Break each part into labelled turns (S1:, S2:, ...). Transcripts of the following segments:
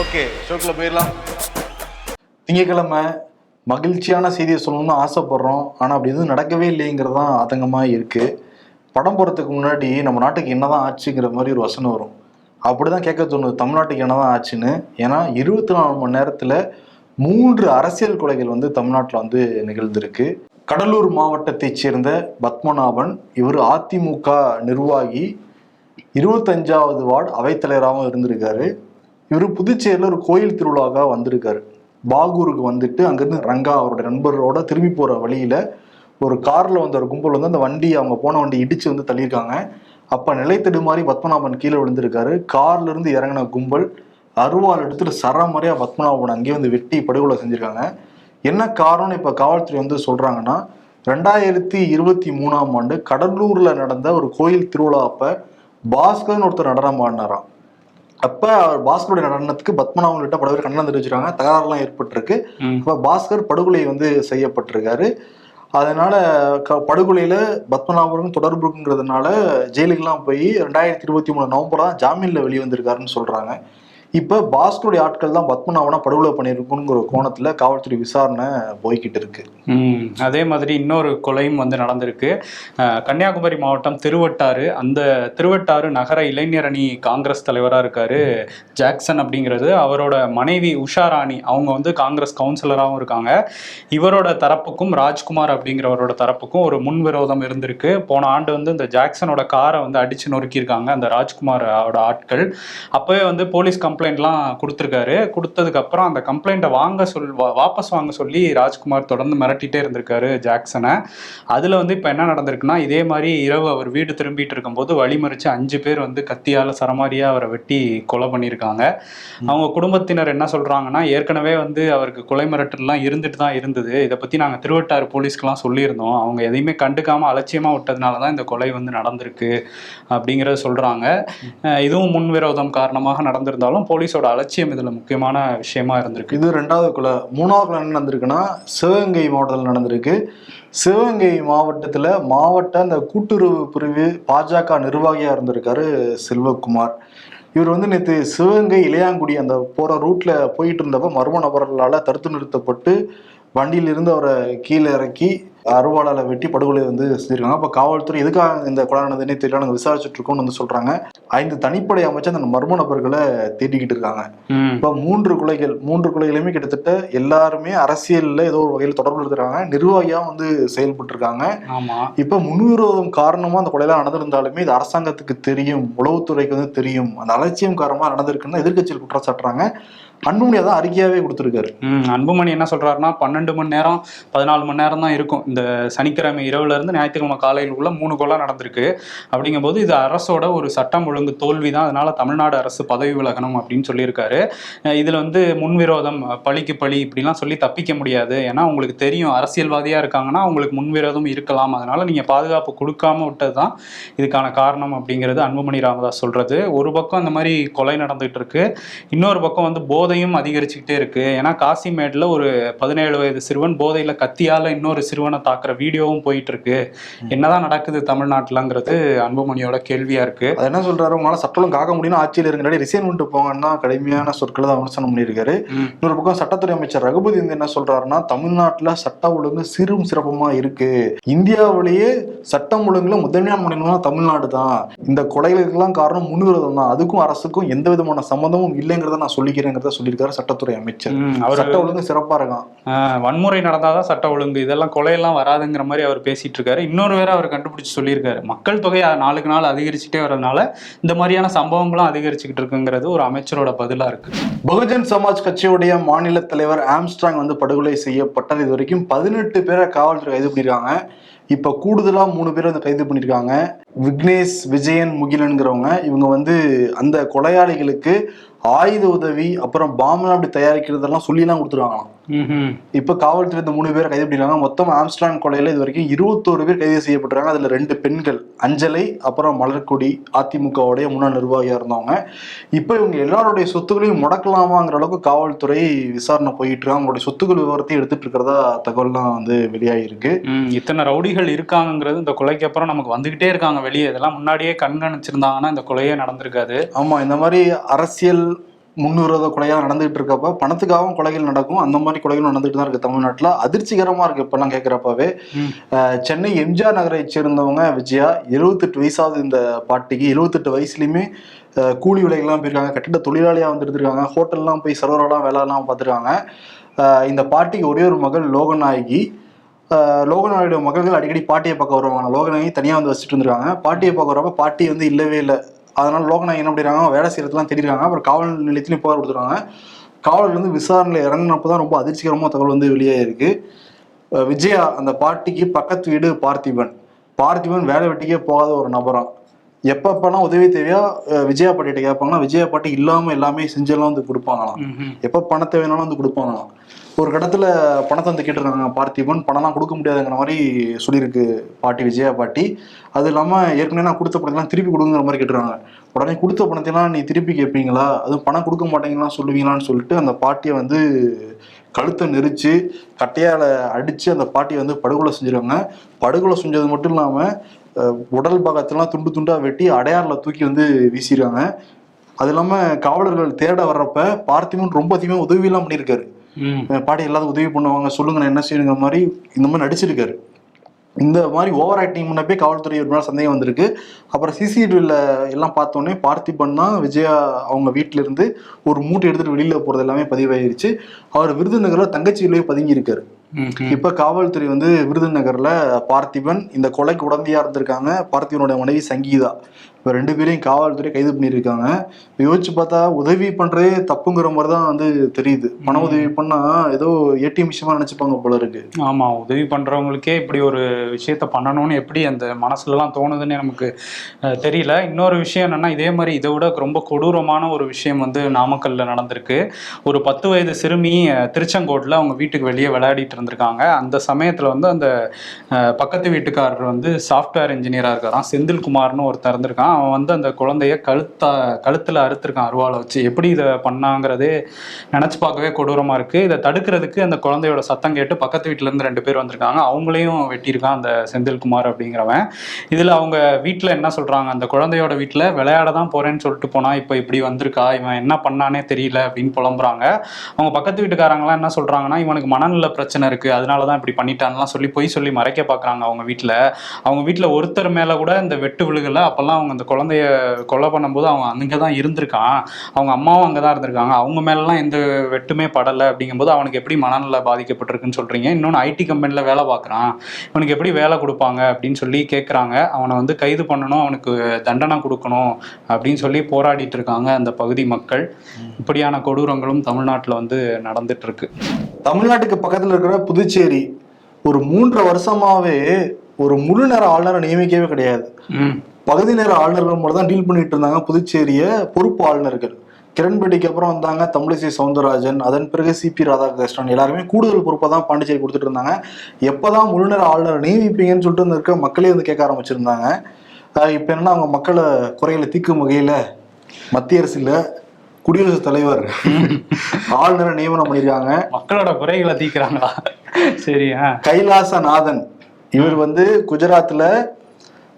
S1: Okay ஷோக்கில் போயிடலாம். திங்கக்கிழமை மகிழ்ச்சியான செய்தியை சொல்லணும்னு ஆசைப்படுறோம். ஆனால் அப்படி எதுவும் நடக்கவே இல்லைங்கிறது தான் ஆதங்கமாக இருக்குது படம் போகிறதுக்கு முன்னாடி நம்ம நாட்டுக்கு என்னதான் ஆச்சுங்கிற மாதிரி ஒரு வசனம் வரும். அப்படி தான் கேட்க தோணுது தமிழ்நாட்டுக்கு என்னதான் ஆச்சுன்னு. ஏன்னா இருபத்தி நாலு மணி நேரத்தில் மூன்று அரசியல் கொலைகள் வந்து தமிழ்நாட்டில் வந்து நிகழ்ந்திருக்கு. கடலூர் மாவட்டத்தைச் சேர்ந்த பத்மநாபன் இவர் அதிமுக நிர்வாகி இருபத்தஞ்சாவது வார்டு அவைத்தலைவராகவும் இருந்திருக்காரு. இவர் புதுச்சேரியில் ஒரு கோயில் திருவிழாவாக வந்திருக்காரு. பாகூருக்கு வந்துட்டு அங்கேருந்து ரங்கா அவரோட நண்பரோட திரும்பி போகிற வழியில் ஒரு காரில் வந்த ஒரு கும்பல் வந்து அந்த வண்டி அவங்க போன வண்டி இடித்து வந்து தள்ளியிருக்காங்க. அப்போ நிலைத்தடு மாதிரி பத்மநாபன் கீழே விழுந்திருக்காரு. கார்லேருந்து இறங்கின கும்பல் அருவாள் எடுத்துட்டு சரமறையாக பத்மநாபன் அங்கேயே வந்து வெட்டி படுகொலை செஞ்சிருக்காங்க. என்ன காரணம்னு இப்போ காவல்துறை வந்து சொல்கிறாங்கன்னா ரெண்டாயிரத்தி இருபத்தி மூணாம் ஆண்டு கடலூரில் நடந்த ஒரு கோயில் திருவிழா அப்போ பாஸ்கர்னு ஒருத்தர் நடனம் ஆடினாராம். அப்ப அவர் பாஸ்கருடைய நடனத்துக்கு பத்மநாபன் கிட்ட பல பேர் கண்டனம் தெரிவிச்சிருக்காங்க. தகராறுலாம் ஏற்பட்டிருக்கு. அப்ப பாஸ்கர் படுகொலை வந்து செய்யப்பட்டிருக்காரு. அதனால க படுகொலையில பத்மநாபனும் தொடர்பு இருக்குங்கிறதுனால ஜெயிலுக்கெல்லாம் போய் ரெண்டாயிரத்தி இருபத்தி மூணு நவம்பரா ஜாமீன்ல வெளியே வந்திருக்காருன்னு சொல்றாங்க. இப்போ பாஸ்கருடைய ஆட்கள் தான் பத்மநாபனா படுகொலை பண்ணியிருக்குங்கிற ஒரு காவல்துறை விசாரணை போய்கிட்டு இருக்கு.
S2: அதே மாதிரி இன்னொரு கொலையும் வந்து நடந்திருக்கு. கன்னியாகுமரி மாவட்டம் திருவட்டாறு. அந்த திருவட்டாறு நகர இளைஞர் அணி காங்கிரஸ் தலைவராக இருக்காரு ஜாக்சன் அப்படிங்கிறது. அவரோட மனைவி உஷா ராணி அவங்க வந்து காங்கிரஸ் கவுன்சிலராகவும் இருக்காங்க. இவரோட தரப்புக்கும் ராஜ்குமார் அப்படிங்கிறவரோட தரப்புக்கும் ஒரு முன்விரோதம் இருந்திருக்கு. போன ஆண்டு வந்து இந்த ஜாக்சனோட காரை வந்து அடிச்சு நொறுக்கியிருக்காங்க அந்த ராஜ்குமாரோட ஆட்கள். அப்போவே வந்து போலீஸ் கம்ப்ளைண்ட்லாம் கொடுத்துருக்காரு. கொடுத்ததுக்கு அப்புறம் அந்த கம்ப்ளைண்ட்டை வாங்க சொல் வா- வாபஸ் வாங்க சொல்லி ராஜ்குமார் தொடர்ந்து மிரட்டிட்டே இருந்திருக்காரு ஜாக்சனை. அதில் வந்து இப்போ என்ன நடந்திருக்குன்னா இதே மாதிரி இரவு அவர் வீடு திரும்பிட்டு இருக்கும்போது வழிமறிச்சு அஞ்சு பேர் வந்து கத்தியால் சரமாரியா அவரை வெட்டி கொலை பண்ணியிருக்காங்க அவங்க குடும்பத்தினர் என்ன சொல்றாங்கன்னா ஏற்கனவே வந்து அவருக்கு கொலை மிரட்டல்லாம் இருந்துட்டு தான் இருந்தது. இதை பத்தி நாங்கள் திருவட்டாறு போலீஸ்க்குலாம் சொல்லியிருந்தோம். அவங்க எதையுமே கண்டுக்காம அலட்சியமா விட்டதுனால தான் இந்த கொலை வந்து நடந்திருக்கு அப்படிங்கிறத சொல்றாங்க. அஹ் இதுவும் முன்விரோதம் காரணமாக நடந்திருந்தாலும் போலீஸோட அலட்சியம் இதுல முக்கியமான விஷயமா இருந்திருக்கு.
S1: இது ரெண்டாவது கொலை மூணாவது கொலை என்ன நடந்திருக்குன்னா சிவகங்கை மாவட்டத்தில் நடந்திருக்கு. சிவகங்கை மாவட்டத்தில் மாவட்ட அந்த கூட்டுறவு பிரிவு பாஜக நிர்வாகியாக இருந்திருக்காரு செல்வகுமார். இவர் வந்து நேற்று சிவகங்கை இளையாங்குடி அந்த போகிற ரூட்டில் போயிட்டு இருந்தப்போ மர்ம நபர்களால் தடுத்து நிறுத்தப்பட்டு வண்டியிலிருந்து அவரை கீழே இறக்கி அருவாளால வெட்டி படுகொலை வந்து செஞ்சிருக்காங்க. அப்ப காவல்துறை எதுக்காக இந்த கொலை நடந்ததுன்னே தெரியல. நாங்க விசாரிச்சுட்டு இருக்கோம்னு வந்து சொல்றாங்க. ஐந்து தனிப்படை அமைச்சு அந்த மர்ம நபர்களை தேடிக்கிட்டு இருக்காங்க. இப்ப மூன்று கொலைகள் மூன்று கொலைகளுமே கிட்டத்தட்ட எல்லாருமே அரசியல்ல ஏதோ ஒரு வகையில் தொடர்பு இருக்கிறாங்க நிர்வாகியா வந்து செயல்பட்டு இருக்காங்க
S2: ஆமா.
S1: இப்ப முன்விரோதம் காரணமா அந்த கொலையெல்லாம் நடந்திருந்தாலுமே இது அரசாங்கத்துக்கு தெரியும் உளவுத்துறைக்கு வந்து தெரியும். அந்த அலட்சியம் காரணமா நடந்திருக்குன்னு எதிர்க்கட்சிகள் குற்றம் சாட்டுறாங்க அன்புமணி தான் அறிக்கையாகவே கொடுத்துருக்காரு.
S2: அன்புமணி என்ன சொல்றாருன்னா பன்னெண்டு மணி நேரம் பதினாலு மணி நேரம் தான் இருக்கும். இந்த சனிக்கிழமை இரவுல இருந்து ஞாயிற்றுக்கிழமை உள்ள மூணு கொலை நடந்திருக்கு. அப்படிங்கும்போது இது அரசோட ஒரு சட்டம் ஒழுங்கு தோல்வி தான். அதனால தமிழ்நாடு அரசு பதவி விலகணும் அப்படின்னு சொல்லியிருக்காரு. இதில் இதுல வந்து முன்விரோதம் பழிக்கு பழி இப்படிலாம் சொல்லி தப்பிக்க முடியாது. ஏன்னா உங்களுக்கு தெரியும் அரசியல்வாதியா இருக்காங்கன்னா உங்களுக்கு முன்விரோதம் இருக்கலாம். அதனால நீங்க பாதுகாப்பு கொடுக்காம விட்டது தான் இதுக்கான காரணம் அப்படிங்கிறது அன்புமணி ராமதாஸ் சொல்றது. ஒரு பக்கம் அந்த மாதிரி கொலை நடந்துகிட்டு இருக்கு. இன்னொரு பக்கம் வந்து போதையும் அதிகரிச்சுக்கிட்டே இருக்கு. ஏன்னா காசிமேட்ல ஒரு பதினேழு வயது சிறுவன் போதையில கத்தியால இன்னொரு சிறுவனை தாக்குற வீடியோவும் போயிட்டு இருக்கு என்னதான் நடக்குது தமிழ்நாட்டுலங்கிறது அன்புமணியோட கேள்வியா இருக்கு.
S1: அது என்ன சொல்றாரு? உங்களால சட்டம் காக்க முடியும் ஆட்சியில் இருக்கிற ரிசைன் பண்ணிட்டு போங்கன்னா கடுமையான சொற்களை தான் விமர்சனம் பண்ணியிருக்காரு. இன்னொரு பக்கம் சட்டத்துறை அமைச்சர் ரகுபதி வந்து என்ன சொல்றாருன்னா தமிழ்நாட்டுல சட்ட ஒழுங்கு சிறும் சிறப்புமா இருக்கு. இந்தியாவிலேயே சட்டம் ஒழுங்குல முதன்மையான மாநிலம்னா தமிழ்நாடு தான். இந்த கொலைகளுக்கெல்லாம் காரணம் முன்விரோதம் தான். அதுக்கும் அரசுக்கும் எந்த விதமான சம்மந்தமும் இல்லைங்கிறத நான் சொல்லிக்கிறேங்கிறத சொல்லியிருக்காரு சட்டத்துறை அமைச்சர்.
S2: அவர்
S1: சட்ட ஒழுங்கு சிறப்பா இருக்கான்
S2: வன்முறை நடந்தாதான் சட்ட ஒழுங்கு. இதெல்லாம் கொலையெல்லாம் வராதுங்கிற மாதிரி அவர் பேசிட்டு இருக்காரு இன்னொரு வேற அவர் கண்டுபிடிச்சு சொல்லியிருக்காரு. மக்கள் தொகை நாளுக்கு நாள் அதிகரிச்சுட்டே வரதுனால இந்த மாதிரியான சம்பவங்களும் அதிகரிச்சுக்கிட்டு இருக்குங்கிறது ஒரு அமைச்சரோட பதிலா இருக்கு.
S1: பகுஜன் சமாஜ் கட்சியுடைய மாநில தலைவர் ஆம்ஸ்ட்ராங் வந்து படுகொலை செய்யப்பட்டது இது வரைக்கும் பதினெட்டு பேரை காவல்துறை கைது பண்ணியிருக்காங்க. இப்ப கூடுதலா மூணு பேர் வந்து கைது பண்ணியிருக்காங்க. விக்னேஷ் விஜயன் முகிலன்கிறவங்க இவங்க வந்து அந்த கொலையாளிகளுக்கு ஆயுத உதவி அப்புறம் பாம்பெல்லாம் அப்படி தயாரிக்கிறதெல்லாம் சொல்லிலாம் கொடுத்துருவாங்களாம். இப்ப காவல்துறை இந்த மூணு பேரை கைது பண்ணிருக்காங்க மொத்தம் ஆம்ஸ்ட்ராங் கொலையில இது வரைக்கும் இருபத்தோரு பேர் கைது செய்யப்பட்டிருக்காங்க. அதுல ரெண்டு பெண்கள் அஞ்சலை அப்புறம் மலர்கொடி அதிமுகவுடைய முன்னாள் நிர்வாகியா இருந்தவங்க. இப்ப இவங்க எல்லாருடைய சொத்துக்களையும் முடக்கலாமாங்கிற அளவுக்கு காவல்துறை விசாரணை போயிட்டு இருக்காங்க அவங்களுடைய சொத்துக்கள் விவரத்தையும் எடுத்துட்டு இருக்கிறதா தகவல்லாம் வந்து வெளியாகிருக்கு
S2: இத்தனை ரவுடிகள் இருக்காங்கங்கிறது இந்த கொலைக்கு அப்புறம் நமக்கு வந்துகிட்டே இருக்காங்க வெளியே. இதெல்லாம் முன்னாடியே கண்காணிச்சிருந்தாங்கன்னா இந்த கொலையே நடந்திருக்காது.
S1: ஆமா இந்த மாதிரி அரசியல் முன்விரோத கொலையாக நடந்துகிட்டு இருக்கப்ப பணத்துக்காகவும் கொலைகள் நடக்கும். அந்த மாதிரி கொலைகள் நடந்துட்டு தான் இருக்கு தமிழ்நாட்டில். அதிர்ச்சிகரமா இருக்கு இப்பெல்லாம் கேட்குறப்பவே. சென்னை எம்ஜிஆர் நகரை சேர்ந்தவங்க விஜயா எழுபத்தெட்டு வயசாவது இந்த பாட்டிக்கு எழுபத்தெட்டு வயசுலயுமே கூலி வேலைகள்லாம் போயிருக்காங்க. கட்டிட தொழிலாளியா வந்துட்டு இருக்காங்க ஹோட்டல்லாம் போய் சர்வரெல்லாம் வேலைலாம் பார்த்துருக்காங்க. இந்த பாட்டிக்கு ஒரே ஒரு மகள் லோகநாயகி அஹ், லோகநாயகியோட மகள்கள் அடிக்கடி பாட்டியை பார்க்க வருவாங்க. லோகநாயகி தனியாக வந்து வச்சுட்டு இருந்திருக்காங்க. பாட்டியை பார்க்க வரப்ப பாட்டி வந்து இல்லவே இல்லை. அதனால லோகநாயகன் என்ன பண்ணிடுறாங்க வேலை செய்யறதுலாம் தெரியுறாங்க அப்புறம் காவல் நிலையத்திலையும் புகார் கொடுத்துருக்காங்க. காவலர் வந்து விசாரணையில் இறங்கினப்போ தான் ரொம்ப அதிர்ச்சிகரமாக தகவல் வந்து வெளியே இருக்கு விஜயா அந்த பாட்டிக்கு பக்கத்து வீடு பார்த்திபன். பார்த்திபன் வேலை வெட்டிக்கே போகாத ஒரு நபரம். எப்பப்பெல்லாம் உதவி தேவையோ விஜயா பாட்டிகிட்ட கேட்பாங்கன்னா விஜயா பாட்டி இல்லாமல் எல்லாமே செஞ்செல்லாம் வந்து கொடுப்பாங்களாம். எப்போ பணத்தை வேணாலும் வந்து கொடுப்பாங்களாம். ஒரு கடத்துல பணத்தை வந்து கேட்டிருக்காங்க பார்த்திபன். பணம்லாம் கொடுக்க முடியாதுங்கிற மாதிரி சொல்லியிருக்கு பாட்டி விஜயா பாட்டி அது இல்லாமல் ஏற்கனவே நான் கொடுத்த பணத்தெல்லாம் திருப்பி கொடுங்கிற மாதிரி கேட்டுருக்காங்க. உடனே கொடுத்த பணத்தையெல்லாம் நீ திருப்பி கேட்பீங்களா? அதுவும் பணம் கொடுக்க மாட்டீங்களான்னு சொல்லுவீங்களான்னு சொல்லிட்டு அந்த பாட்டியை வந்து கழுத்தை நெரிச்சு கட்டையால அடிச்சு அந்த பாட்டியை வந்து படுகொலை செஞ்சிருக்காங்க படுகொலை செஞ்சது மட்டும் இல்லாமல் உடல் பாகத்தெல்லாம் துண்டு துண்டா வெட்டி அடையாறில் தூக்கி வந்து வீசிடுறாங்க அது இல்லாமல் காவலர்கள் தேட வர்றப்ப பார்த்திபன் ரொம்ப அதிகமாக உதவியெல்லாம் பண்ணியிருக்காரு. பாட்டி எல்லாரும் உதவி பண்ணுவாங்க சொல்லுங்க நான் என்ன செய்யணுங்கிற மாதிரி இந்த மாதிரி நடிச்சிருக்காரு. இந்த மாதிரி ஓவர் ஆக்டிங் முன்னப்பே காவல்துறை ஒரு மேலே சந்தேகம் வந்திருக்கு. அப்புறம் சிசிடிவியில் எல்லாம் பார்த்தோன்னே பார்த்திபன் தான் விஜயா அவங்க வீட்டில இருந்து ஒரு மூட்டை எடுத்துட்டு வெளியில போறது எல்லாமே பதிவாயிருச்சு. அவர் விருதுநகர்ல தங்கச்சியிலேயே பதுங்கி இருக்காரு
S2: ம்ஹும்.
S1: இப்ப காவல்துறை வந்து விருதுநகர்ல பார்த்திபன் இந்த கொலைக்கு உடந்தையா இருந்திருக்காங்க. பார்த்திபனுடைய மனைவி சங்கீதா. இப்ப ரெண்டு பேரையும் காவல்துறை கைது பண்ணியிருக்காங்க. யோசிச்சு பார்த்தா உதவி பண்றதே தப்புங்கிற மாதிரி தான் வந்து தெரியுது. பண உதவி பண்ணா ஏதோ ஏடிஎம் விஷயமா நினைச்சுப்பாங்க போல இருக்கு.
S2: ஆமா உதவி பண்றவங்களுக்கே இப்படி ஒரு விஷயத்த பண்ணணும்னு எப்படி அந்த மனசுலலாம் தோணுதுன்னு நமக்கு தெரியல. இன்னொரு விஷயம் என்னன்னா இதே மாதிரி இதை விட ரொம்ப கொடூரமான ஒரு விஷயம் வந்து நாமக்கல்ல நடந்திருக்கு. ஒரு பத்து வயது சிறுமி திருச்செங்கோட்டில் அவங்க வீட்டுக்கு வெளியே விளையாடிட்டு இருந்திருக்காங்க. அந்த சமயத்துல வந்து அந்த பக்கத்து வீட்டுக்காரர் வந்து சாஃப்ட்வேர் இன்ஜினியரா இருக்காராம். செந்தில்குமார்னு ஒருத்தர் இருந்திருக்கான். அவன் வந்து அந்த குழந்தைய கழுத்தா கழுத்துல அறுத்துருக்கான் அருவாளை வச்சு. எப்படி இதை பண்ணாங்கிறதே நினைச்சு பார்க்கவே கொடூரமா இருக்கு. இதை தடுக்கிறதுக்கு அந்த குழந்தையோட சத்தம் கேட்டு பக்கத்து வீட்டிலேருந்து இருந்து ரெண்டு பேர் வந்திருக்காங்க. அவங்களையும் வெட்டியிருக்கான் அந்த செந்தில்குமார் அப்படிங்கிறவன். இதுல அவங்க வீட்டில் என்ன சொல்றாங்க? அந்த குழந்தையோட வீட்டில் விளையாட தான் போறேன்னு சொல்லிட்டு போனா இப்போ இப்படி வந்திருக்கா? இவன் என்ன பண்ணானே தெரியல அப்படின்னு புலம்புறாங்க. அவங்க பக்கத்து வீட்டுக்காரங்களாம் என்ன சொல்றாங்கன்னா இவனுக்கு மனநல பிரச்சனை இருக்கு. அதனால தான் இப்படி பண்ணிட்டான்லாம் சொல்லி பொய் சொல்லி மறைக்க பார்க்குறாங்க அவங்க வீட்டில் அவங்க வீட்டில் ஒருத்தர் மேல கூட இந்த வெட்டு விழுகலை. அப்பெல்லாம் அவங்க அந்த குழந்தைய கொலை பண்ணும்போது அவன் அங்கே தான் இருந்திருக்கான். அவங்க அம்மாவும் அங்கே தான் இருந்திருக்காங்க. அவங்க மேலலாம் எந்த வெட்டுமே படலை அப்படிங்கும்போது அவனுக்கு எப்படி மனநல பாதிக்கப்பட்டிருக்குன்னு சொல்றீங்க. இன்னொன்று ஐடி கம்பெனியில் வேலை பார்க்குறான். இவனுக்கு எப்படி வேலை கொடுப்பாங்க அப்படின்னு சொல்லி கேட்குறாங்க அவனை வந்து கைது பண்ணணும் அவனுக்கு தண்டனை கொடுக்கணும் அப்படின்னு சொல்லி போராடிட்டு இருக்காங்க அந்த பகுதி மக்கள். இப்படியான கொடூரங்களும் தமிழ்நாட்டில் வந்து நடந்துட்டு இருக்கு
S1: தமிழ்நாட்டுக்கு பக்கத்துல இருக்கிற புதுச்சேரி ஒரு மூன்றரை வருஷமாவே ஒரு முழு நேர ஆளுநரை நியமிக்கவே கிடையாது.
S2: ம்.
S1: பகுதி நேர ஆளுநர்கள் மட்டும் தான் டீல் பண்ணிட்டு இருந்தாங்க. புதுச்சேரிய பொறுப்பு ஆளுநர்கள். கிரண்பேடிக்கு அப்புறம் வந்தாங்க தமிழிசை சவுந்தரராஜன். அதன் பிறகு சிபி ராதாகிருஷ்ணன். எல்லாருமே கூடுதல் பொறுப்பை தான் பாண்டிச்சேரி கொடுத்துட்டு இருந்தாங்க. எப்பதான் முழுநேர ஆளுநர் நியமிப்பீங்கன்னு சொல்லிட்டு வந்து இருக்க மக்களே வந்து கேட்க ஆரம்பிச்சிருந்தாங்க. இப்ப என்னன்னா அவங்க மக்களை குறைகளை தீர்க்கும் வகையில மத்திய அரசுல குடியரசுத் தலைவர் ஆளுநரை நியமனம் பண்ணியிருக்காங்க
S2: மக்களோட குறைகளை தீர்க்கிறாங்களா சரி
S1: கைலாசநாதன். இவர் வந்து குஜராத்ல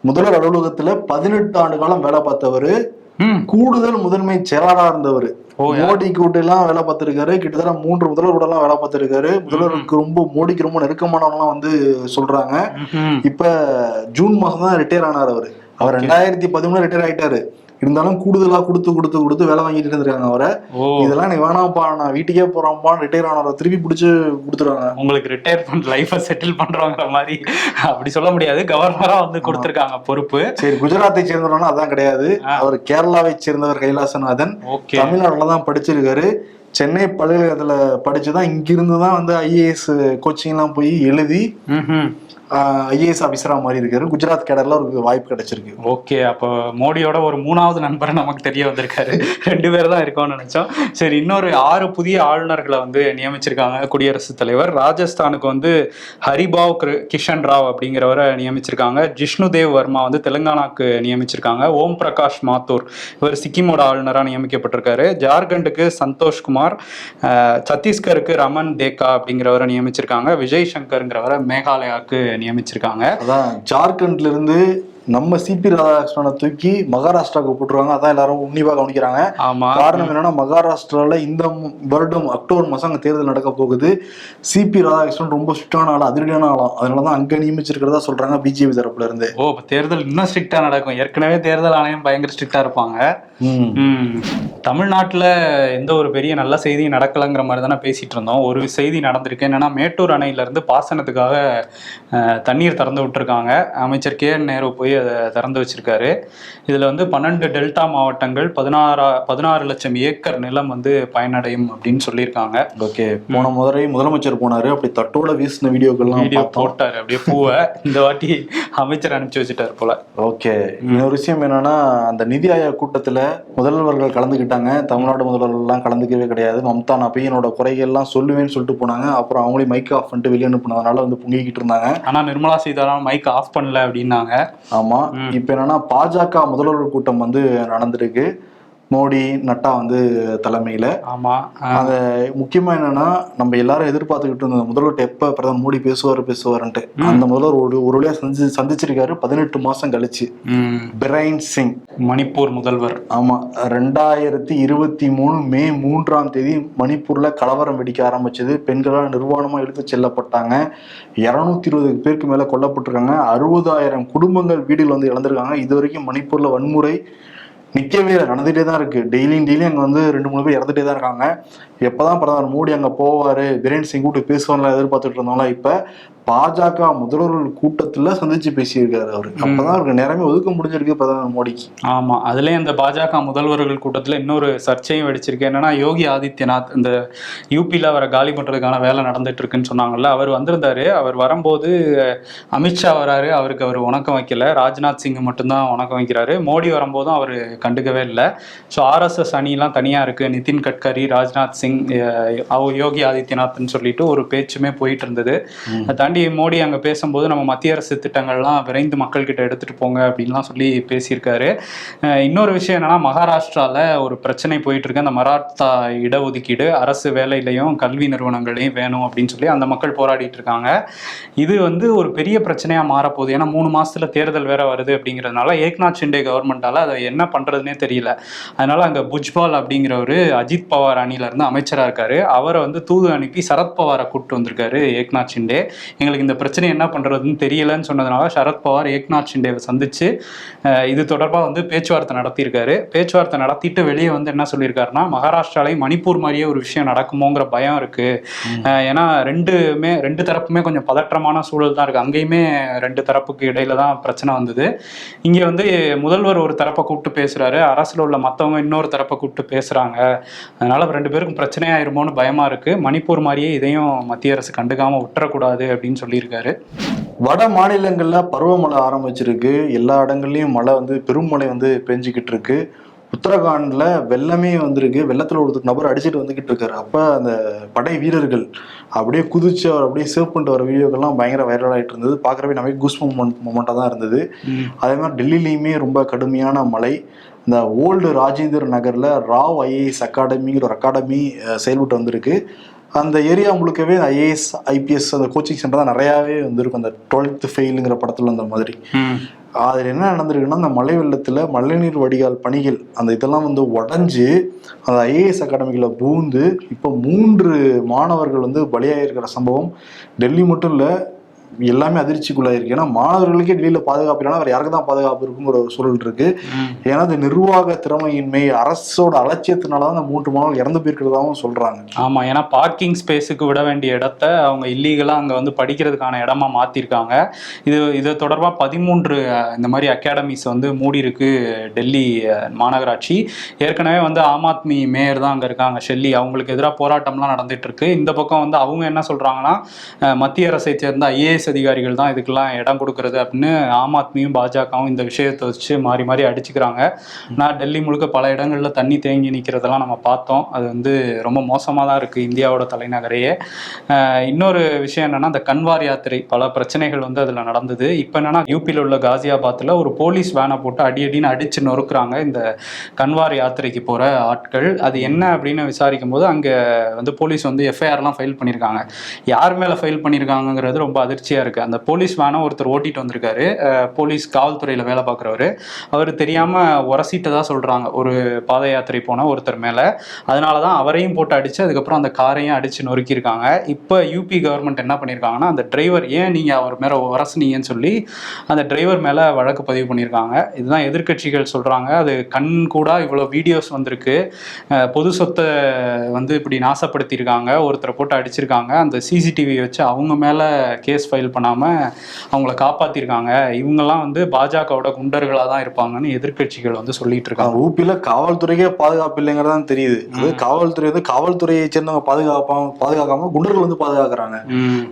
S1: முதல்வர் அலுவலகத்துல பதினெட்டு ஆண்டு காலம் வேலை பார்த்தவர். கூடுதல் முதன்மை செயலாளரா இருந்தவர். மோடி கூட எல்லாம் வேலை பார்த்திருக்காரு. கிட்டத்தட்ட மூன்று முதல்வர் கூட எல்லாம் வேலை பார்த்திருக்காரு. முதல்வருக்கு ரொம்ப மோடிக்கு ரொம்ப நெருக்கமானவங்கலாம் வந்து சொல்றாங்க. இப்ப ஜூன் மாசம் தான் ரிட்டையர் ஆனார் அவரு. அவர் ரெண்டாயிரத்தி பதிமூணுல ரிட்டையர் ஆயிட்டாரு. இருந்தாலும் கூடுதலா கொடுத்து கொடுத்து கொடுத்து வேலை வாங்கிட்டு இருந்திருக்காங்க அவரை. இதெல்லாம் நீ வேணாம்ப்பா நான் வீட்டுக்கே போறான்ப்பா ரிட்டையர் ஆனவரை திருப்பி பிடிச்சு கொடுத்துருவாங்க
S2: உங்களுக்கு ரிட்டையர்மெண்ட் லைஃபை செட்டில் பண்றவங்கிற மாதிரி அப்படி சொல்ல முடியாது. கவர்னரா வந்து கொடுத்துருக்காங்க பொறுப்பு.
S1: சரி குஜராத்தை சேர்ந்தவர்னா அதான் கிடையாது. அவர் கேரளாவை சேர்ந்தவர் கைலாசநாதன். தமிழ்நாடுல தான் படிச்சிருக்காரு. சென்னை பல்கலைக்கழகத்துல படிச்சுதான் இங்கிருந்து தான் வந்து ஐஏஎஸ் கோச்சிங் எல்லாம் போய் எழுதி. ஐஏஎஸ் ஆஃபீஸராக மாறி இருக்காரு. குஜராத் கேடரில் ஒரு வாய்ப்பு கிடைச்சிருக்கு.
S2: ஓகே அப்போ மோடியோட ஒரு மூணாவது நண்பரை நமக்கு தெரிய வந்திருக்காரு. ரெண்டு பேர் தான் இருக்கோம்னு நினச்சோம். சரி இன்னொரு ஆறு புதிய ஆளுநர்களை வந்து நியமிச்சிருக்காங்க குடியரசுத் தலைவர். ராஜஸ்தானுக்கு வந்து ஹரிபாவ் கிரு- கிஷன் ராவ் அப்படிங்கிறவரை நியமிச்சிருக்காங்க. ஜிஷ்ணுதேவ் வர்மா வந்து தெலுங்கானாக்கு நியமிச்சிருக்காங்க. ஓம் பிரகாஷ் மாத்தூர் இவர் சிக்கிமோட ஆளுநராக நியமிக்கப்பட்டிருக்காரு. ஜார்க்கண்டுக்கு சந்தோஷ்குமார் சத்தீஸ்கருக்கு ரமன் தேக்கா அப்படிங்கிறவரை நியமிச்சிருக்காங்க. விஜய் சங்கருங்கிறவரை மேகாலயாவுக்கு நியமிச்சிருக்காங்க.
S1: அதான் ஜார்க்கண்ட்ல இருந்து நம்ம சிபி ராதாகிருஷ்ணனை தூக்கி மகாராஷ்டிராவுக்கு போட்டுருவாங்க. அதான் எல்லாரும் உன்னிப்பா கவனிக்கிறாங்க. காரணம் என்னன்னா மகாராஷ்டிரால இந்த வருடம் அக்டோபர் மாசம் அங்க தேர்தல் நடக்க போகுது. சிபி ராதாகிருஷ்ணன் ரொம்ப ஸ்ட்ரிக்டான ஆளா அதிரடியான ஆளாம் அதனாலதான் அங்க நியமிச்சிருக்கிறதா சொல்றாங்க பிஜேபி தரப்புல இருந்து.
S2: ஓ இப்ப தேர்தல் இன்னும் ஸ்ட்ரிக்டா நடக்கும். ஏற்கனவே தேர்தல் ஆணையம் பயங்கர ஸ்ட்ரிக்டா இருப்பாங்க. தமிழ்நாட்டுல எந்த ஒரு பெரிய நல்ல செய்தியும் நடக்கலைங்கிற மாதிரி தானே பேசிட்டு இருந்தோம். ஒரு செய்தி நடந்திருக்கு. என்னன்னா மேட்டூர் அணையில இருந்து பாசனத்துக்காக தண்ணீர் திறந்து விட்டுருக்காங்க. அமைச்சர் கே என் நேரு போய் அதை திறந்து வச்சிருக்காரு. இதுல வந்து பன்னெண்டு டெல்டா மாவட்டங்கள் பதினாறா பதினாறு லட்சம் ஏக்கர் நிலம் வந்து பயனடையும் அப்படின்னு சொல்லியிருக்காங்க.
S1: ஓகே போன முறை முதலமைச்சர் போனாரு அப்படி தட்டோட வீசின வீடியோக்கள்லாம்
S2: வீடியோ போட்டாரு அப்படியே பூவை இந்த வாட்டி அமைச்சர் அனுப்பிச்சு வச்சுட்டாரு போல.
S1: ஓகே இன்னொரு விஷயம் என்னன்னா அந்த நிதி ஆயோக் கூட்டத்துல முதல்வர்கள் கலந்துக்கிட்டாங்க. தமிழ்நாடு முதல்வர்கள்லாம் கலந்துக்கவே கிடையாது. மம்தா நான் போய் என்னோட குறைகள்லாம் சொல்லுவேன்னு சொல்லிட்டு போனாங்க. அப்புறம் அவங்களே மைக் ஆஃப் பண்ணிட்டு வெளியே அனுப்புனதுனால வந்து புங்கிக்கிட்டு இருந்தாங்க.
S2: ஆனா நிர்மலா சீதாராமன் மைக் ஆஃப் பண்ணல அப்படின்னாங்க.
S1: ஆமா. இப்ப என்னன்னா பாஜக முதல்வர்கள் கூட்டம் வந்து நடந்திருக்கு மோடி நட்டா வந்து தலைமையில.
S2: ஆமா
S1: அந்த முக்கியமா என்னன்னா நம்ம எல்லாரும் எதிர்பார்த்துக்கிட்டு இருந்த முதல்வர்கிட்ட எப்ப பிரதமர் மோடி பேசுவாரு பேசுவாருன்ட்டு அந்த முதல்வர் ஒரு ஒரு வழியா சந்தி சந்திச்சிருக்காரு பதினெட்டு மாசம் கழிச்சு. பிரைன் சிங்.
S2: மணிப்பூர் முதல்வர்.
S1: ஆமா ரெண்டாயிரத்தி இருபத்தி மூணு மே மூன்றாம் தேதி மணிப்பூர்ல கலவரம் வெடிக்க ஆரம்பிச்சது. பெண்களால் நிர்வாணமா இழுத்து செல்லப்பட்டாங்க. இருநூத்தி இருபது பேருக்கு மேல கொல்லப்பட்டிருக்காங்க. அறுபதாயிரம் குடும்பங்கள் வீடுகள் வந்து இழந்திருக்காங்க. இது வரைக்கும் மணிப்பூர்ல வன்முறை நிற்கவே இல்லை நடந்துகிட்டே தான் இருக்குது டெய்லியும் டெய்லியும் அங்கே வந்து ரெண்டு மூணு பேர் இறந்துட்டே தான் இருக்காங்க. எப்பதான் பிரதமர் மோடி அங்கே போவார். பிரேன் சிங் கூட்டு பேசுவாங்களா எதிர்பார்த்துட்டு இருந்தோம்ல இப்போ பாஜக முதல்வர்கள் கூட்டத்துல சந்திச்சு பேசியிருக்காரு அவரு. அப்பதான் அவருக்கு நேரமே ஒதுக்க முடிஞ்சிருக்கு பிரதமர் மோடிக்கு.
S2: ஆமா அதுலயும் இந்த பாஜக முதல்வர்கள் கூட்டத்துல இன்னொரு சர்ச்சையும் வெடிச்சிருக்கு. என்னன்னா யோகி ஆதித்யநாத் இந்த யூபில அவரை காலி பண்றதுக்கான வேலை நடந்துட்டு இருக்குன்னு சொன்னாங்கல்ல அவர் வந்திருந்தாரு. அவர் வரும்போது அமித்ஷா வராரு. அவருக்கு அவர் வணக்கம் வைக்கல. ராஜ்நாத் சிங் மட்டும்தான் வணக்கம் வைக்கிறாரு. மோடி வரும்போதும் அவர் கண்டுக்கவே இல்லை. ஸோ ஆர்எஸ்எஸ் அணிலாம் தனியா இருக்கு. நிதின் கட்கரி ராஜ்நாத் சிங் யோகி ஆதித்யநாத்னு சொல்லிட்டு ஒரு பேச்சுமே போயிட்டு இருந்தது. அதை தாண்டி மோடி அங்க பேசும்போது நம்ம மத்திய அரசு திட்டங்கள்லாம் விரைந்து மக்கள்கிட்ட எடுத்துட்டு போங்க அப்படின்லாம் சொல்லி பேசியிருக்காரு. இன்னொரு விஷயம் என்னன்னா மகாராஷ்டிரால ஒரு பிரச்சனை போயிட்டு இருக்கு அந்த மராத்தா இடஒதுக்கீடு அரசு வேலையிலையும் கல்வி நிறுவனங்களையும் வேணும் அப்படின்னு சொல்லி அந்த மக்கள் போராடிட்டு இருக்காங்க. இது வந்து ஒரு பெரிய பிரச்சனையா மாறப்போகுது. ஏன்னா மூணு மாசத்துல தேர்தல் வேற வருது அப்படிங்கிறதுனால ஏக்நாத் ஷிண்டே கவர்மெண்டால அதை என்ன பண்ணுறதுனே தெரியல. அதனால அங்க புஜ்பால் அப்படிங்கிறவர் அஜித் பவார் அணியில இருந்து அமைச்சரா இருக்காரு. அவரை வந்து தூது அனுப்பி சரத்பவாரை கூப்பிட்டு வந்திருக்காரு ஏக்நாத் ஷிண்டே. எங்களுக்கு இந்த பிரச்சனை என்ன பண்றதுன்னு தெரியலன்னு சொன்னதுனால சரத்பவார் ஏக்நாத் ஷிண்டேவை அஹ், இது தொடர்பாக வந்து பேச்சுவார்த்தை நடத்தியிருக்காரு. பேச்சுவார்த்தை நடத்திட்டு வெளியே வந்து என்ன சொல்லியிருக்காருன்னா மகாராஷ்டிராலையும் மணிப்பூர் மாதிரியே ஒரு விஷயம் நடக்குமோங்கிற பயம் இருக்கு. அஹ், ஏன்னா ரெண்டுமே ரெண்டு தரப்புமே கொஞ்சம் பதற்றமான சூழல் தான் இருக்கு. அங்கேயுமே ரெண்டு தரப்புக்கு இடையில தான் பிரச்சனை வந்தது. இங்க வந்து முதல்வர் ஒரு தரப்பை கூப்பிட்டு பேசுறாரு. அரசுல உள்ள மத்தவங்க இன்னொரு தரப்பை கூப்பிட்டு பேசுறாங்க. அதனால ரெண்டு பேருக்கும் பிரச்சனையாயிருமோன்னு பயமா இருக்கு. மணிப்பூர் மாதிரியே இதையும் மத்திய அரசு கண்டுக்காம விட்டுறக்கூடாது அப்படின்னு சொல்லியிருக்காரு.
S1: வட மாநிலங்கள்ல பருவமழை ஆரம்பிச்சிருக்கு. எல்லா இடங்கள்லயும் மழை வந்து பெருமழை வந்து பெஞ்சுக்கிட்டு இருக்கு. உத்தரகாண்ட்ல வெள்ளமே வந்திருக்கு. வெள்ளத்துல ஒரு நபர் அடிச்சிட்டு வந்துகிட்டு இருக்காரு. அப்ப அந்த படை வீரர்கள் அப்படியே குதிச்சு அவர் அப்படியே சேவ் பண்ணிட்டு வர வீடியோக்கள்லாம் பயங்கர வைரல் ஆயிட்டு இருந்தது. பார்க்கறவே நமக்கு கூஸ் மொமெண்டா தான் இருந்தது. அதே மாதிரி டெல்லியிலையுமே ரொம்ப கடுமையான மழை. இந்த ஓல்டு ராஜேந்திர நகர்ல ராவ் ஐஏஎஸ் அகாடமிங்கிற ஒரு அகாடமி செயல்பட்டு வந்திருக்கு. அந்த ஏரியா முழுக்கவே ஐஏஎஸ் ஐபிஎஸ் அந்த கோச்சிங் சென்டர் தான் நிறையாவே வந்திருக்கும் அந்த டுவெல்த் ஃபெயிலுங்கிற படத்துல அந்த மாதிரி. அதில் என்ன நடந்திருக்குன்னா அந்த மழை வெள்ளத்தில் மழைநீர் வடிகால் பணிகள் அந்த இதெல்லாம் வந்து உடஞ்சி அந்த ஐஏஎஸ் அகாடமிகளை பூந்து இப்போ மூன்று மாணவர்கள் வந்து பலியாகிருக்கிற சம்பவம் டெல்லி மட்டும் இல்லை எல்லாமே அதிர்ச்சிக்குள்ளாயிருக்கு ஏன்னா மாணவர்களுக்கே டெல்லியில் பாதுகாப்பு இல்லைன்னா வேறு யாருக்கு தான் பாதுகாப்பு இருக்குங்கிற ஒரு சூழல் இருக்கு. ஏன்னா அது நிர்வாக திறமையின்மை அரசோட அலட்சியத்தினால தான் அந்த மூன்று மாணவர்கள் இறந்து போயிருக்கிறதாவும் சொல்றாங்க.
S2: ஆமா ஏன்னா பார்க்கிங் ஸ்பேஸுக்கு விட வேண்டிய இடத்த அவங்க இல்லீகலா அங்க வந்து படிக்கிறதுக்கான இடமா மாத்திருக்காங்க. இது இது தொடர்பா பதிமூன்று இந்த மாதிரி அகாடமிஸ் வந்து மூடி இருக்கு டெல்லி மாநகராட்சி. ஏற்கனவே வந்து ஆம் ஆத்மி மேயர் தான் அங்க இருக்காங்க ஷெல்லி. அவங்களுக்கு எதிராக போராட்டம்லாம் நடந்துட்டு இருக்கு. இந்த பக்கம் வந்து அவங்க என்ன சொல்றாங்கன்னா மத்திய அரசை சேர்ந்த ஐஏஎஸ் அதிகாரிகள் தான் இதுக்கெல்லாம் இடம் கொடுக்கறது அப்படின்னு ஆம் ஆத்மியும் பாஜகவும் இந்த விஷயத்தை வச்சு மாறி மாறி அடிச்சுக்கிறாங்க. நான் டெல்லி முழுக்க பல இடங்களில் தண்ணி தேங்கி நிற்கிறதெல்லாம் நம்ம பார்த்தோம். அது வந்து ரொம்ப மோசமாக தான் இருக்குது இந்தியாவோட தலைநகரையே. இன்னொரு விஷயம் என்னென்னா அந்த கன்வார் யாத்திரை பல பிரச்சனைகள் வந்து அதில் நடந்தது. இப்போ என்னென்னா யூபியில் உள்ள காசியாபாத்தில் ஒரு போலீஸ் வேனை போட்டு அடி அடின்னு அடித்து நொறுக்குறாங்க இந்த கன்வார் யாத்திரைக்கு போகிற ஆட்கள். அது என்ன அப்படின்னு விசாரிக்கும் போது அங்கே வந்து போலீஸ் வந்து எஃப்ஐஆர்லாம் ஃபைல் பண்ணியிருக்காங்க யார் மேலே ஃபைல் பண்ணியிருக்காங்கங்கிறது ரொம்ப அதிர்ச்சி அதிர்ச்சியா இருக்கு. அந்த போலீஸ் வேனை ஒருத்தர் ஓட்டிட்டு வந்திருக்காரு. போலீஸ் காவல்துறையில வேலை பார்க்குறவர். அவர் தெரியாம உரசிட்டதா சொல்றாங்க. ஒரு பாத யாத்திரை போன ஒருத்தர் மேல. அதனால தான் அவரையும் போட்டு அடிச்சு அதுக்கப்புறம் அந்த காரையும் அடிச்சு நொறுக்கியிருக்காங்க. இப்போ யூபி கவர்மெண்ட் என்ன பண்ணியிருக்காங்கன்னா அந்த டிரைவர் ஏன் நீங்க அவர் மேல உரசுனீங்கன்னு சொல்லி அந்த டிரைவர் மேல வழக்கு பதிவு பண்ணியிருக்காங்க. இதுதான் எதிர்க்கட்சிகள் சொல்றாங்க. அது கண் கூட இவ்வளோ வீடியோஸ் வந்திருக்கு. பொது சொத்தை வந்து இப்படி நாசப்படுத்தியிருக்காங்க. ஒருத்தரை போட்டு அடிச்சிருக்காங்க. அந்த சிசிடிவி வச்சு அவங்க மேல கேஸ் ஃபைல் பண்ணாம அவங்கள காப்பாத்திருக்காங்க. இவங்கெல்லாம் வந்து பாஜகவோட குண்டர்களாக தான் இருப்பாங்கன்னு எதிர்க்கட்சிகள் வந்து சொல்லிட்டு இருக்காங்க.
S1: ஊப்பில காவல்துறைக்கே பாதுகாப்பு இல்லைங்கிறதான் தெரியுது அது காவல்துறை வந்து காவல்துறையை சேர்ந்தவங்க பாதுகாப்பாம பாதுகாக்காம குண்டர்கள் வந்து பாதுகாக்கிறாங்க.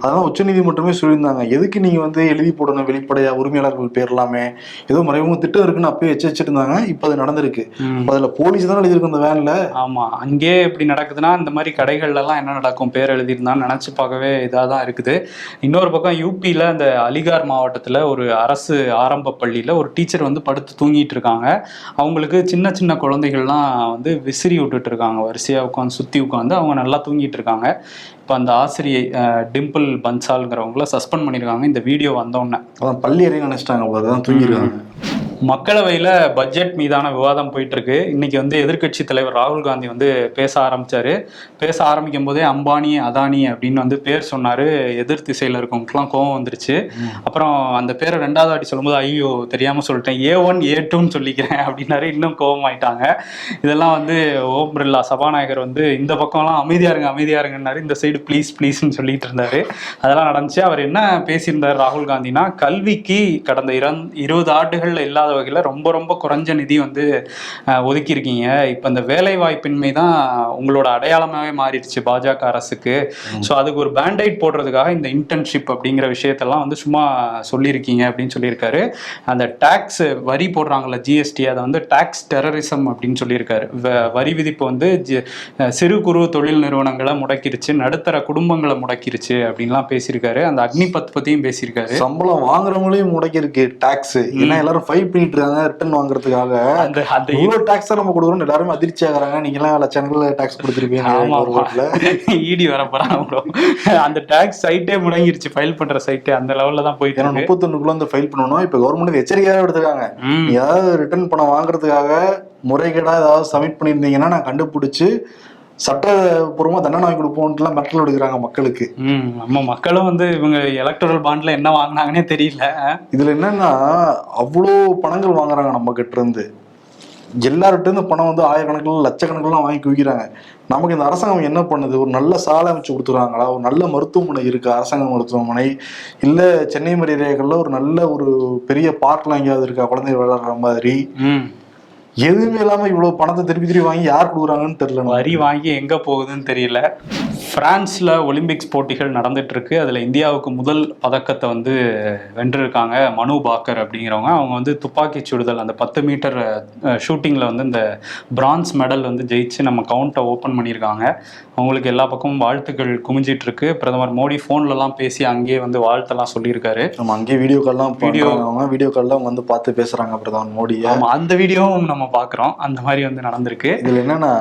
S1: அதெல்லாம் உச்சநீதிமன்றமே சொல்லியிருந்தாங்க. எதுக்கு நீங்க வந்து எழுதி போடணும் வெளிப்படையா உரிமையாளர்கள் பேர் எல்லாமே ஏதோ மறைமுக திட்டம் இருக்குன்னு அப்பயே எச்சரிச்சிருந்தாங்க இப்ப அது நடந்திருக்கு. அதுல போலீஸ் தான் எழுதியிருக்கு அந்த வேன்ல.
S2: ஆமா. அங்கே இப்படி நடக்குதுன்னா இந்த மாதிரி கடைகள்ல எல்லாம் என்ன நடக்கும்? பேர் எழுதியிருந்தான்னு நினைச்சு பார்க்கவே இதாக தான் இருக்குது. இன்னொரு பக்கம் யூபியில் அந்த அலிகார் மாவட்டத்தில் ஒரு அரசு ஆரம்ப பள்ளியில் ஒரு டீச்சர் வந்து படுத்து தூங்கிட்டு இருக்காங்க. அவங்களுக்கு சின்ன சின்ன குழந்தைகள்லாம் வந்து விசிறி விட்டுட்டு இருக்காங்க. வரிசையாக உட்காந்து சுற்றி உட்காந்து அவங்க நல்லா தூங்கிட்டு இருக்காங்க. இப்போ அந்த ஆசிரியை டிம்பிள் பன்சால்ங்கிறவங்கள சஸ்பெண்ட் பண்ணியிருக்காங்க இந்த வீடியோ வந்தோடனே
S1: அதான் பள்ளி அறைன்னு நினைச்சிட்டாங்க அதான் தூங்கிருக்காங்க.
S2: மக்களவையில் பட்ஜெட் மீதான விவாதம் போயிட்டு இருக்கு இன்னைக்கு வந்து எதிர்க்கட்சி தலைவர் ராகுல் காந்தி வந்து பேச ஆரம்பிச்சாரு. பேச ஆரம்பிக்கும் போதே அம்பானி அதானி அப்படின்னு வந்து பேர் சொன்னாரு. எதிர் திசையில் இருக்கவங்களுக்குலாம் கோவம் வந்துருச்சு. அப்புறம் அந்த பேரை ரெண்டாவது வாட்டி சொல்லும்போது ஐயோ தெரியாம சொல்லிட்டேன். ஏ ஒன் ஏ டூன்னு சொல்லிக்கிறேன் அப்படின்னாரு. இன்னும் கோவம் ஆயிட்டாங்க இதெல்லாம் வந்து ஓம் பிர்லா சபாநாயகர் வந்து இந்த பக்கம்லாம் அமைதியா இருங்க அமைதியா இருங்கன்னாரு. இந்த சைடு ப்ளீஸ் ப்ளீஸ்னு சொல்லிட்டு இருந்தாரு. அதெல்லாம் நடந்துச்சு. அவர் என்ன பேசியிருந்தார் ராகுல் காந்தினா கல்விக்கு கடந்த இருபது ஆண்டுகள்ல இல்லாத வகையில் ரொம்ப ரொம்ப குறைஞ்ச நிதி வந்து ஒதுக்கியிருக்கீங்க. இப்போ இந்த வேலை வாய்ப்பின்மை தான் உங்களோட அடையாளமாகவே மாறிடுச்சு பாஜக அரசுக்கு. ஸோ அதுக்கு ஒரு பேண்டைட் போடுறதுக்காக இந்த இன்டர்ன்ஷிப் அப்படிங்கிற விஷயத்தெல்லாம் வந்து சும்மா சொல்லியிருக்கீங்க அப்படின்னு சொல்லியிருக்காரு. அந்த டேக்ஸ் வரி போடுறாங்கல்ல ஜிஎஸ்டி அதை வந்து டேக்ஸ் டெரரிசம் அப்படின்னு சொல்லியிருக்காரு. வரி விதிப்பு வந்து சிறு குறு தொழில் நிறுவனங்களை முடக்கிருச்சு நடுத்தர குடும்பங்களை முடக்கிருச்சு அப்படின்லாம் பேசியிருக்காரு. அந்த அக்னிபத் பத்தியும் பேசியிருக்காரு.
S1: சம்பளம் வாங்குறவங்களையும் முடக்கி இருக்கு டாக்ஸ் ஏன்னா எல்லாரும் ஃபைல் இருக்காங்க ரிட்டர்ன் வாங்குறதுக்காக.
S2: அந்த அந்த
S1: இவ்வளவு டாக்ஸ் நம்ம கொடுக்குறோம் எல்லாருமே அதிர்ச்சி ஆகுறாங்க. நீங்க எல்லாம் லட்சங்கள் டாக்ஸ் கொடுத்துருப்பீங்க
S2: இடி வர போறாங்க. அந்த டாக்ஸ் சைட்டே முடங்கிருச்சு. ஃபைல் பண்ற சைட்டே அந்த லெவல்ல தான் போயிட்டு
S1: ஏன்னா முப்பத்தொன்னுக்குள்ள வந்து ஃபைல் பண்ணணும். இப்ப கவர்மெண்ட் எச்சரிக்கையாக. நீ ஏதாவது ரிட்டர்ன் பணம் வாங்குறதுக்காக முறைகேடா ஏதாவது சப்மிட் பண்ணியிருந்தீங்கன்னா நான் கண்டுபிடிச்சு சட்டப்பூர்வமா தண்டனை வாங்கி கொடுப்போம்ட்டுலாம் மிரட்டல் எடுக்கிறாங்க மக்களுக்கு.
S2: ம் நம்ம மக்களும் வந்து இவங்க எலக்ட்ரல் பாண்ட்ல என்ன வாங்குனாங்கன்னே தெரியல.
S1: இதுல என்னன்னா அவ்வளோ பணங்கள் வாங்குறாங்க நம்ம கிட்ட இருந்து. எல்லார்கிட்ட இருந்து பணம் வந்து ஆயிரக்கணக்கில் லட்சக்கணக்கிலாம் வாங்கி குவிக்கிறாங்க. நமக்கு இந்த அரசாங்கம் என்ன பண்ணுது? ஒரு நல்ல சாலை அமைச்சு கொடுத்துருவாங்களா? ஒரு நல்ல மருத்துவமனை இருக்கு அரசாங்க மருத்துவமனை. இல்ல சென்னை மாதிரி ஏரியாக்கள்ல ஒரு நல்ல ஒரு பெரிய பார்க்லாம் எங்கேயாவது இருக்கா? குழந்தைகள் விளையாடுற மாதிரி. எதுவுமே இல்லாம இவ்வளவு பணத்தை திருப்பி திருப்பி வாங்கி யார் கொடுக்குறாங்கன்னு தெரியல
S2: வரி வாங்கி எங்க போகுதுன்னு தெரியல. பிரான்ஸ்ல ஒலிம்பிக்ஸ் போட்டிகள் நடந்துட்டு இருக்கு அதுல இந்தியாவுக்கு முதல் பதக்கத்தை வந்து வென்றிருக்காங்க மனு பாக்கர் அப்படிங்கிறவங்க. அவங்க வந்து துப்பாக்கி சுடுதல் அந்த பத்து மீட்டர் ஷூட்டிங்ல வந்து இந்த பிரான்ஸ் மெடல் வந்து ஜெயிச்சு நம்ம கவுண்ட்டை ஓப்பன் பண்ணியிருக்காங்க. அவங்களுக்கு எல்லா பக்கமும் வாழ்த்துக்கள் குமிஞ்சிட்டு இருக்கு பிரதமர் மோடி போன்ல எல்லாம் பேசி அங்கேயே வந்து வாழ்த்தெல்லாம் சொல்லியிருக்காரு.
S1: நம்ம அங்கேயே வீடியோ கால்லாம் வீடியோ அவங்க வீடியோ கால்லாம் வந்து பார்த்து பேசுறாங்க பிரதமர் மோடியை.
S2: ஆமா அந்த வீடியோவும் நம்ம பாக்குறோம். அந்த மாதிரி வந்து நடந்திருக்கு.
S1: இதுல என்னன்னா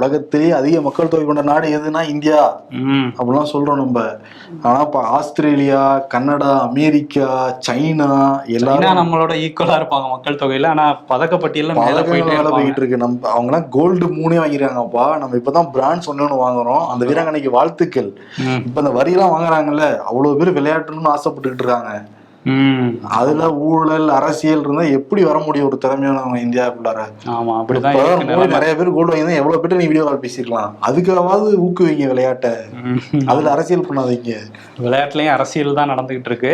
S1: உலகத்திலேயே அதிக மக்கள் தொகை கொண்ட நாடு எதுனா இந்தியா. அப்படிலாம் சொல்றோம் நம்ம. ஆனா இப்ப ஆஸ்திரேலியா கனடா அமெரிக்கா சைனா எல்லாரும்
S2: நம்மளோட ஈக்குவலா இருப்பாங்க மக்கள் தொகையில. ஆனா பதக்கப்பட்டியல்ல மேல போயிட்டே
S1: இருக்கு நம்ம அவங்கலாம் கோல்டு மூணே வாங்கிருக்காங்கப்பா நம்ம இப்பதான் பிராண்ட்ஸ் ஒண்ணு வாங்குறோம். அந்த வீராங்கனைக்கு வாழ்த்துக்கள். இப்ப இந்த வரியெல்லாம் வாங்குறாங்கல்ல அவ்வளவு பேர் விளையாட்டுன்னு ஆசைப்பட்டுக்கிட்டு இருக்காங்க. அதுல ஊழல் அரசியல் இருந்தா எப்படி வர முடியும் ஒரு திறமையானவங்க இந்தியாவுக்குள்ளார?
S2: ஆமா அப்படிதான்.
S1: நிறைய பேர் கோல்டு வாங்கி எவ்வளவு பேர் நீ வீடியோ கால் பேசிருக்கலாம் அதுக்காவது ஊக்குவிங்க விளையாட்டை. அதுல அரசியல் பண்ணாதீங்க.
S2: விளையாட்டுலயும் அரசியல் தான் நடந்துகிட்டு இருக்கு.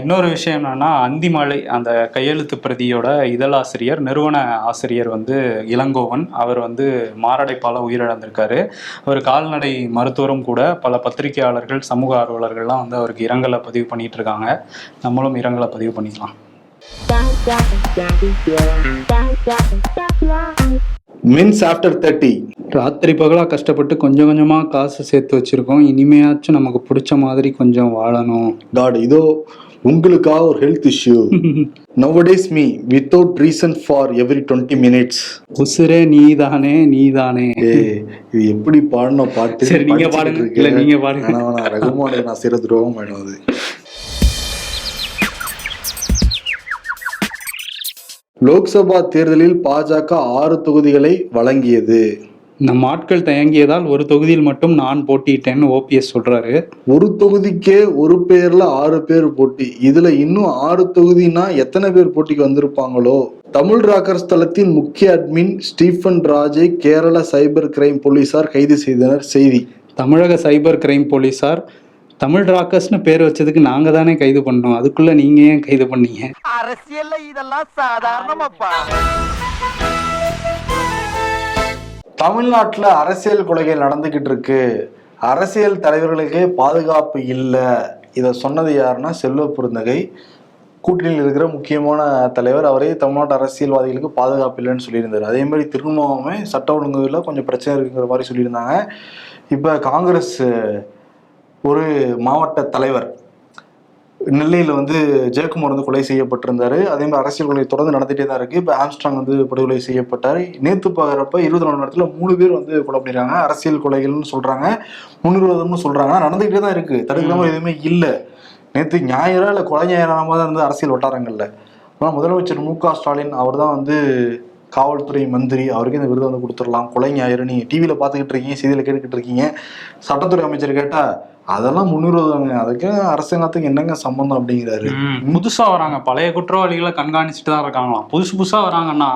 S2: இன்னொரு விஷயம் என்னன்னா அந்திமலை அந்த கையெழுத்து பிரதியோட இதழாசிரியர் நிறுவன ஆசிரியர் வந்து இளங்கோவன். அவர் வந்து மாரடைப்பால உயிரிழந்திருக்காரு. அவர் கால்நடை மருத்துவரும் கூட பல பத்திரிகையாளர்கள் சமூக ஆர்வலர்கள்லாம் வந்து அவருக்கு இரங்கலை பதிவு பண்ணிட்டு இருக்காங்க. நம்மளும் இரங்கலை பதிவு பண்ணிக்கலாம்.
S1: மின்ஸ் ஆஃப்டர் தேர்ட்டி
S2: ராத்திரி பகலா கஷ்டப்பட்டு கொஞ்சம் கொஞ்சமா காசு சேர்த்து வச்சிருக்கோம். இனிமையாச்சும் நமக்கு பிடிச்ச மாதிரி கொஞ்சம் வாழணும்.
S1: காட் இதோ உங்களுக்காக ஒரு health issue nowadays me without reason for every twenty minutes
S2: உசுரே நீதானே நீதானே.
S1: ஏ இது எப்படி பாடின பாட்டு?
S2: சரி, நீங்க பாடுங்க. இல்ல, நீங்க பாடுங்க.
S1: ரகுமானுக்கு நான் செய்யற துரோகம் வேணும் லோக்சபா தேர்தலில் பாஜக ஆறு தொகுதிகளை வழங்கியது.
S2: நம்ம ஆட்கள் தயங்கியதால் ஒரு தொகுதியில் மட்டும் நான் போட்டியிட்டேன்னு ஓபிஎஸ் சொல்றாரு.
S1: ஒரு தொகுதிக்கே ஒரு பேர்ல ஆறு பேர் போட்டி. இதுல இன்னும் ஆறு தொகுதினா எத்தனை பேர் போட்டிக்கு வந்திருப்பாங்களோ? தமிழ் ராக்கர்ஸ் தளத்தின் முக்கிய அட்மின் ஸ்டீஃபன் ராஜை கேரள சைபர் கிரைம் போலீசார் கைது செய்தனர். செய்தி.
S2: தமிழக சைபர் கிரைம் போலீசார் தமிழ் ராக்கர்ஸ்னு பேர் வச்சதுக்கு நாங்க தானே கைது பண்ணோம். அதுக்குள்ள நீங்க ஏன் கைது பண்ணீங்க?
S3: அரசியல்ல இதெல்லாம் சாதாரணமாப்பா.
S1: தமிழ்நாட்டுல அரசியல் கொலைகள் நடந்துகிட்டு இருக்கு. அரசியல் தலைவர்களுக்கே பாதுகாப்பு இல்லை. இதை சொன்னது யாருன்னா செல்வ பெருந்தகை. கூட்டணியில் இருக்கிற முக்கியமான தலைவர் அவரே தமிழ்நாட்டு அரசியல்வாதிகளுக்கு பாதுகாப்பு இல்லைன்னு சொல்லியிருந்தார். அதே மாதிரி திருமாவமே சட்ட ஒழுங்குல கொஞ்சம் பிரச்சனை இருக்குங்கிற மாதிரி சொல்லியிருந்தாங்க. இப்போ காங்கிரஸ் ஒரு மாவட்ட தலைவர் நெல்லையில் வந்து ஜெயக்குமார் வந்து கொலை செய்யப்பட்டிருந்தாரு. அதே மாதிரி அரசியல் கொலை தொடர்ந்து நடந்துகிட்டே தான் இருக்கு. இப்போ ஆம்ஸ்ட்ராங் வந்து படுகொலை செய்யப்பட்டார். நேற்று பார்க்குறப்ப இருபத்தி நாலு நேரத்தில் மூணு பேர் வந்து கொலை பண்ணிருக்காங்க. அரசியல் கொலைகள்னு சொல்றாங்க. முன்னிறுவதம்னு சொல்றாங்க. நடந்துகிட்டே தான் இருக்கு. தடுக்கிற எதுவுமே இல்லை. நேற்று ஞாயிறா இல்லை கொலை ஞாயிறாம தான் இருந்து அரசியல் வட்டாரங்கள்ல. ஆனால் முதலமைச்சர் மு க ஸ்டாலின் அவர் தான் வந்து காவல்துறை மந்திரி. அவருக்கு இந்த விருது வந்து கொடுத்துடலாம். கொலை ஞாயிறு நீங்கள் டிவியில் பார்த்துக்கிட்டு இருக்கீங்க செய்தியில் கேட்டுக்கிட்டு இருக்கீங்க. சட்டத்துறை அமைச்சர் கேட்டால் அதெல்லாம் முன்னுரிதாங்க அதுக்கு அரசாங்கத்துக்கு என்னங்க சம்பந்தம் அப்படிங்கிறாரு.
S2: புதுசா வராங்க. பழைய குற்றவாளிகளை கண்காணிச்சுட்டு தான் இருக்காங்களாம். புதுசு புதுசா வராங்கன்னா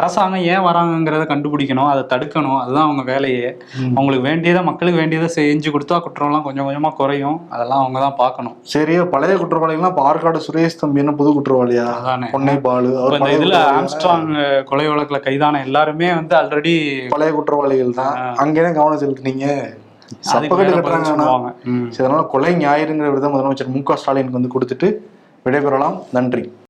S2: அரசாங்கம் ஏன் வராங்கங்கிறத கண்டுபிடிக்கணும் அதை தடுக்கணும். அதுதான் அவங்க வேலையே. அவங்களுக்கு வேண்டியதை மக்களுக்கு வேண்டியதை செஞ்சு கொடுத்தா குற்றம்லாம் கொஞ்சம் கொஞ்சமா குறையும். அதெல்லாம் அவங்க தான் பார்க்கணும்.
S1: சரியா பழைய குற்றவாளிகள்லாம் ஆற்காடு சுரேஷ் தம்பி என்ன புது குற்றவாளியா? பொன்னை பாலு
S2: இந்த இதுல? ஆம்ஸ்ட்ராங் கொலை வழக்குல கைதான எல்லாருமே வந்து ஆல்ரெடி
S1: பழைய குற்றவாளிகள் தான். அங்கேயே கவனம் செலுத்துனீங்க. சப்பக்கட்டு கட்டுறாங்க அதனால கொலை ஞாயிறுங்கிற விருதை முதலமைச்சர் மு க ஸ்டாலினுக்கு வந்து கொடுத்துட்டு விடைபெறலாம். நன்றி.